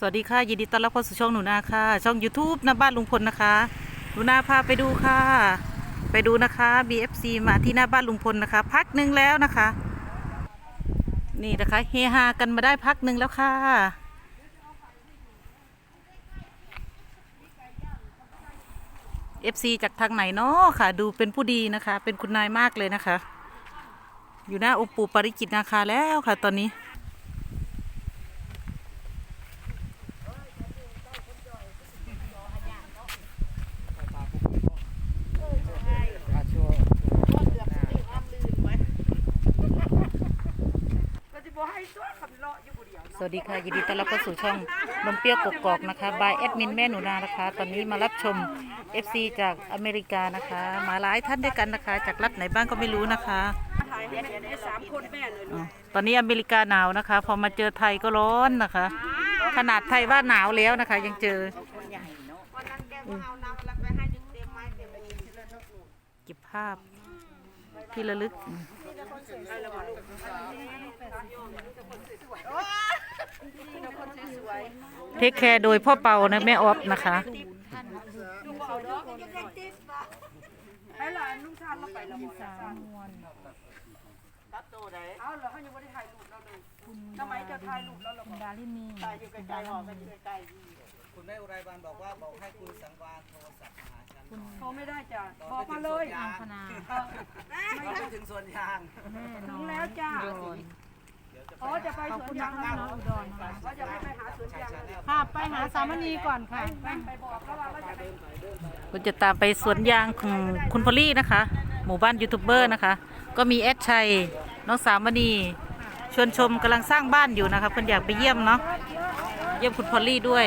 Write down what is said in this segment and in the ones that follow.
สวัสดีค่ะ ยินดีต้อนรับเข้าสู่ช่องหนูนาค่ะ ช่อง YouTube หน้าบ้านลุงพลนะคะหนูนาพาไปดูค่ะ ไปดูนะคะ BFC มาที่หน้าบ้านลุงพลนะคะ พักหนึ่งแล้วนะคะ นี่นะคะเฮฮากันมาได้พักหนึ่งแล้วค่ะ FC จากทางไหนเนาะค่ะ ดูเป็นผู้ดีนะคะ เป็นคุณนายมากเลยนะคะ อยู่หน้าองค์ปู่ปาริจิตนาคาแล้วค่ะตอนนี้ สวัสดีค่ะยินดีต้อนรับเข้าสู่ช่องนมเปรี้ยวกกอกนะคะบายแอดมินแม่หนูนานะคะ ตอนนี้มารับชม FC จากอเมริกานะคะ มาหลายท่านด้วยกันนะคะ จากรัฐไหนบ้างก็ไม่รู้นะคะถ่ายให้ได้สามคนแม่เลยอ๋อตอนนี้อเมริกาหนาวนะคะ พอมาเจอไทยก็ร้อนนะคะ ขนาดไทยว่าหนาวแล้วนะคะ ยังเจอวันนั้นแกก็เอาน้ำแล้วไปให้ดึงเต็มไม้เต็มไปยิงที่เล่นนกหนูเก็บภาพ ที่ระลึกให้ระวังลูกนี่เราคนสวยเทคแคร์โดยพ่อเปานะแม่ออฟนะคะๆลูกเขาดอกยังไงติ๊บให้หลานลุงชาน เราไปแล้วสามมวนรับโตได้เอาเหรอเขายังไม่ได้ถ่ายรูปเราเลยทำไมจะถ่ายรูปแล้วเราดาลินีตายอยู่ไกลๆหอกันอยู่ไกลคุณแม่อุไรบันบอกว่าบอกให้คุณสังวานโทรศัพท์หาฉันหน่อยๆเขาไม่ได้จ้ะบอกมาเลยตอนไปถึงสวนยางตอนไปถึงสวนยางถึงแล้วจ้าอ๋อจะไปสวนยางนะเขาจะไม่ไปหาสวนยางเลยค่ะไปหาสามณีก่อนค่ะไปบอกแล้วว่าเขาจะไปคุณจะตามไปสวนยางของคุณพอลลี่นะคะ หมู่บ้านยูทูบเบอร์นะคะ ก็มีแอดชัยน้องสาวมณีชวนชมกำลังสร้างบ้านอยู่นะคะเพิ่นอยากไปเยี่ยมเนาะเยี่ยมคุณพอลลี่ด้วย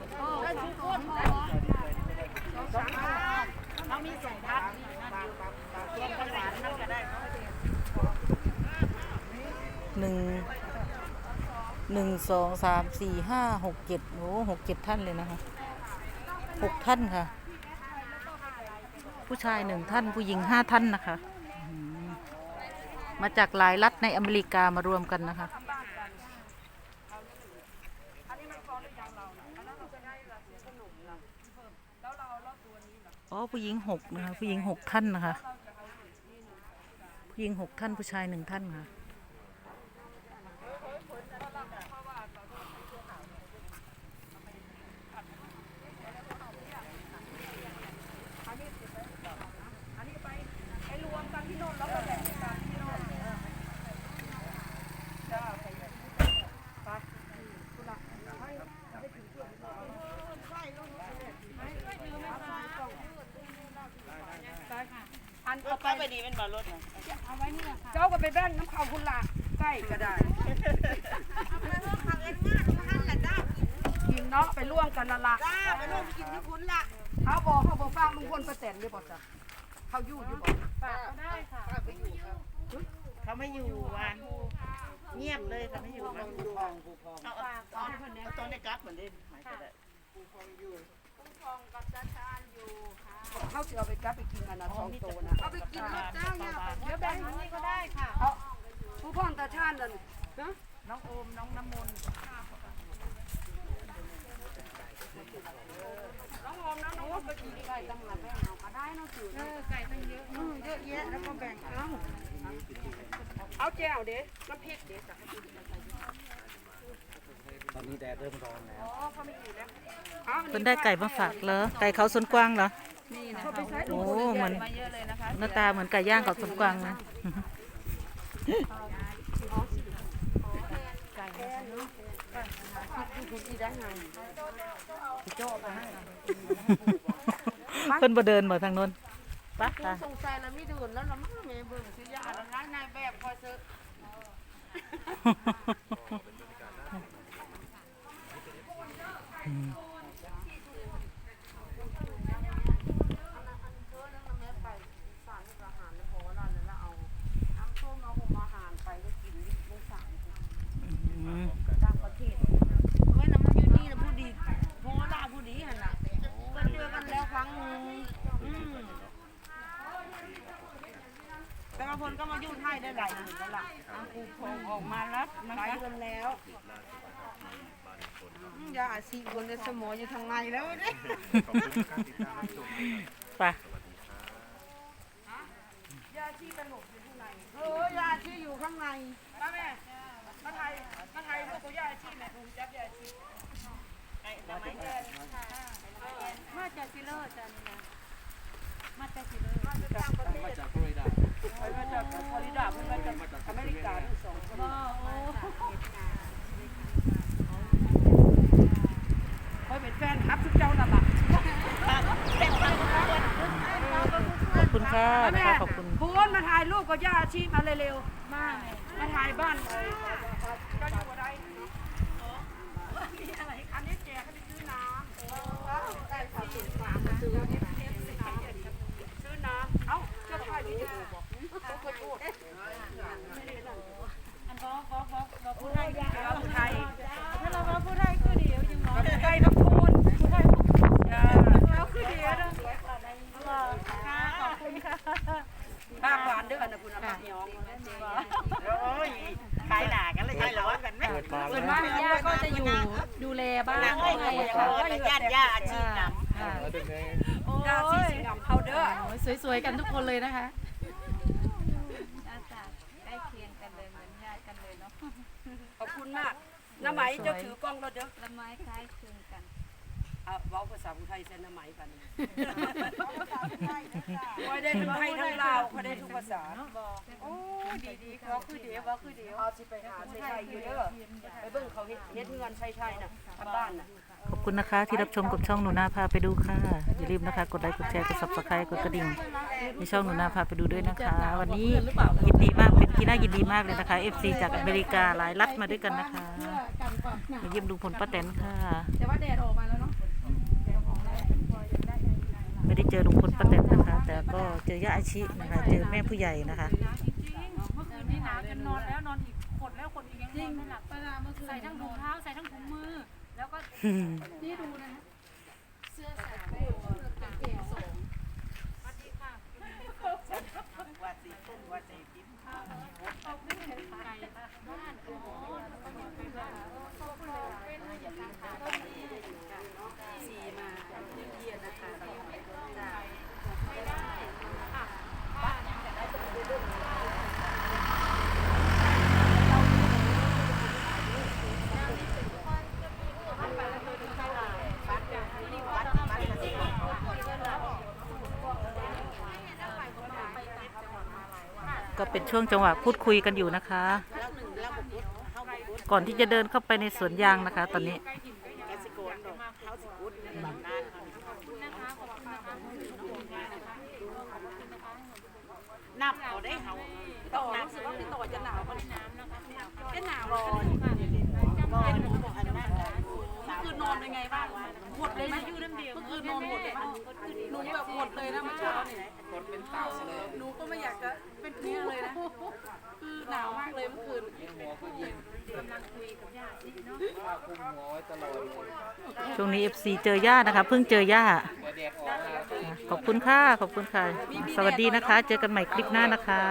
หนึ่งหนึ่งสองสามสี่ห้าหกเจ็ดโอ้หกเจ็ดท่านเลยนะคะหกท่านค่ะ ผู้ชายหนึ่งท่านผู้หญิงห้าท่านนะคะ มาจากหลายรัฐในอเมริกามารวมกันนะคะอ๋อผู้หญิงหกนะคะผู้หญิงหกท่านนะคะ ผู้หญิงหกท่านผู้ชายหนึ่งท่านค่ะ อันเอาไปไปนี่เป็นบอลรถนะเจ้าก็ไปแบ่งน้ำเขาคุณละใกล้ก็ได้กินเนาะไปร่วมกันละละไปร่วมกินที่คุณละเขาบอกเขาบอกฟังลุงพลประแตนอยู่บอกจ้ะเขาอยู่อยู่บอกเขาไม่อยู่วันเงียบเลยเขาไม่อยู่นะผู้พองผู้พองเอาเอาเอาเอาตอนได้กลับเหมือนเดิมหายไปได้เขาจะ เอาไปกับไปกินกันนะสองตัวนะเอาไปกินนะเจ้าเนี่ยเดี๋ยวแบ่งนี่ก็ได้ค่ะเอาผู้พ่องตาชาญนั่นฮะน้องโอมน้องน้ำมนต์น้องออมนะน้องออมไปกินไก่ตำรวจแบ่งเอาก็ได้เนาะจืดเออไก่มันเยอะอืมเยอะแยะแล้วก็แบ่งเอาเอาแจ่วเด้น้ำพริกเด้จ้ะตอนนี้แดดเริ่มร้อนแล้วอ๋อเขาไม่อยู่แล้วเอาเพิ่นได้ไก่มาฝากเหรอไก่เขาสวนกวางเหรอเขา ไปใช้โอ้เหมือนหน้าตาเหมือนไก่ย่างกับสวนกวางนะที่ได้ไงเพิ่นบ่เดินบ่ทางโน้นปะค่ะสงสัยแล้วไม่ดื่นแล้วเราไม่เมย์เบิ่งซื้อยาแล้วนะนายแบบคอยซื้อ เว่าพลก็มาอยู่ไทยได้ หลายเดือนแล้วล่ะกูพงออกมาแล้วหลายเดือนแล้วยาอาชีพคนในสมองอยู่ทางในแล้วเนี่ยไปยาชีพเป็นหลบอยู่ข้างในเออยาชีอยู่ข้างในมาแม่มาไทยมาไทยลูกของยาชีพแม่ผมจับยาชีพมาจากซิเลอร์จ้ะนี่นะมาจากซิเลอร์มาจากฟลอริดา ไปมาจากฟลอริดาเพิ่งมาจากอเมริกาทั้งสองคนคอยเป็นแฟนครับทุกเจ้านั่นล่ะขอบคุณค่ะนะคะขอบคุณพูนมาถ่ายรูปกับย่าอาชีพมาเร็วๆ มามาถ่ายบ้านเลยก็อยู่บ่ได้อันนี้แจกให้ไปซื้อน้ำได้ค่ะซื้อน้ำซื้อน้ำเอ้าเจ้าถ่ายวิดีโอบอกเขาเคยพูด อันบอกบอกบอกบอกผู้ไทย แล้วผู้ไทย ถ้าเราว่าผู้ไทยคือเดียวยังบอก ผู้ไทยทั้งพูนผู้ไทยจ้าแล้วคือเดียวนะ ค่ะขอบคุณค่ะ ปาก หวานเด้อนะคุณอาปากยองโอ้ยขายหนากันเลยขายหลอนกันไหมส่วนมากย่าก็จะอยู่ดูแลบ้านโอ้ยญาติญาติอาชีพนย่าสีสีดำเขาเด้อสวยๆกันทุกคนเลยนะคะขอบคุณมากน้าไหมเจ้าถือกล้องเราเด้อละไม้คล้ายคลึงกัน เอาเว้าภาษาไทยเส้นน้าไหมกันคอยได้ทั้งไทยทั้งลาวคอยได้ทุกภาษาโอ้ดีดีเขาคือเดียวเขาคือเดียวเอาสิไปหาใช่ใช่อยู่เด้อไปเบิ่งเขาเฮ็ดเฮ็ดเงินใช่ใช่น่ะทำบ้านน่ะขอบคุณนะคะ ที่รับชมกับช่องหนูนาพาไปดูค่ะ อย่าลืมนะคะ กดไลค์กดแชร์กด subscribe กดกระดิ่งในช่องหนูนาพาไปดูด้วยนะคะ วันนี้ยินดีมากเป็นที่น่ายินดีมากเลยนะคะ FC จากอเมริกาหลายรัฐมาด้วยกันนะคะกันก่อนหนาวมาเยี่ยมลุงพลป้าแตนค่ะแต่ว่าแดดออกมาแล้วเนาะ ไม่ได้เจอลุงพลป้าแตนนะคะ แต่ก็เจอย่าอาชินะคะ เจอแม่ผู้ใหญ่นะคะจริงเมื่อคืนนี้หนาวจนนอนแล้วนอนอีกขดแล้วขดอีกยังนอนไม่หลับใส่ทั้งถุงเท้าใส่ทั้งถุงมือ แล้วก็นี่ดูนะเสื้อใส่ไปกางเกงสองสวัสดีค่ะำว่าสีต้นว่าสีกินไก่บ้านอ๋อไปบ้านขอบคุณเลยเป็นอย่างนี้ค่ะ สีมาเยี่ยนนะคะ ก็เป็นช่วงจังหวะพูดคุยกันอยู่นะคะ ก่อนที่จะเดินเข้าไปในสวนยางนะคะ ตอนนี้นับเขาได้เขาต่อรู้สึกว่าพี่ต่อจะหนาวกว่านี้จะหนาวรอเป็นหมอกอันนั้นคือนอนเป็นไงบ้างหมดเลยไหมยืดน้ำเดียวเมื่อคืนนอนหมดเลยหนูแบบหมดเลยนะเมื่อเช้าเนี่ยคนเป็นเต่าเลยหนูก็ไม่อยากจะเป็นเก็เย็นกำลังคุยกับญาติเนาะผ้าคลุมหัวไว้ตลอดเลยช่วงนี้ FC เจอย่านะคะเพิ่งเจอย่า เดี๋ยวแดดออกมาขอบคุณค่ะ ขอบคุณค่ะ สวัสดีนะคะ เจอกันใหม่คลิปหน้านะคะ